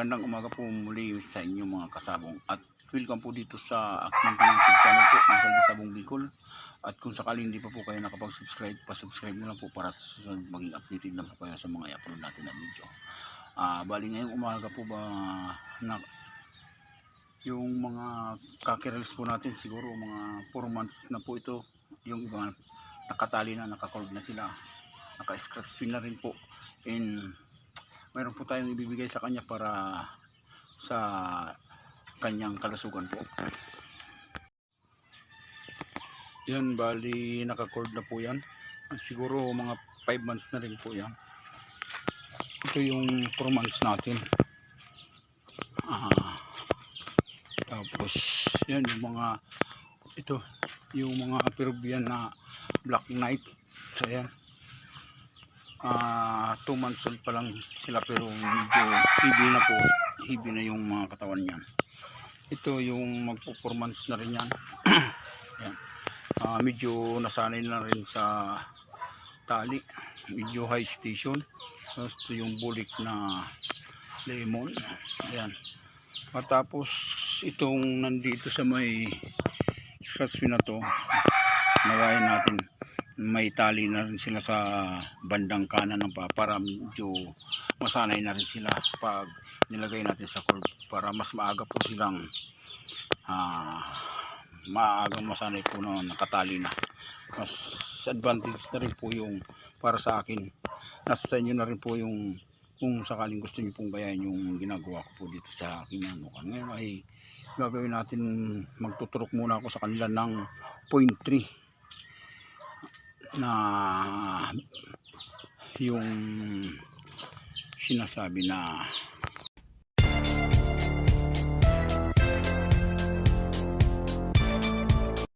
magandang umaga po muli sa inyo mga kasabong. At welcome po dito sa aking YouTube channel po ng Saldi Sabong Bicol. At kung sakaling hindi pa po kayo nakapag-subscribe pa-subscribe nyo lang po para susunod maging updated na po kayo sa mga i-upload natin na video. Ah bali ngayong umaga po ba na yung mga kakirels po natin siguro mga 4 months na po ito yung iba nakatali na nakakolb na sila. Naka-scratch pin na rin po and mayroon po tayong ibibigay sa kanya para sa kanyang kalusugan po. Yan, bali naka-cord na po yan. Siguro mga 5 months na rin po yan. Ito yung 4 months natin. Ah, tapos, yan yung mga ito, yung mga Peruvian na Black Knight. So, yan ah 2 months old pa lang sila pero medyo heavy na po. Heavy na yung mga katawan niyan ito yung magpo 4 months na rin yan. Yan Ah, medyo nasanay na rin sa tali. Medyo high station. Ito yung bulik na lemon. Yan matapos itong nandito sa may scratch pin na to nawayan natin may tali na rin sila sa bandang kanan ng pa para medyo masanay na rin sila pag nilagay natin sa cord para mas maaga po silang ah, maagang masanay po na nakatali na. Mas advantage na rin po yung para sa akin. Nasa sa inyo na rin po yung kung sakaling gusto niyo pong gayahin yung ginagawa ko po dito sa aking manukan ngayon ay gagawin natin magtuturok muna ako sa kanila ng point 3 na yung sinasabi na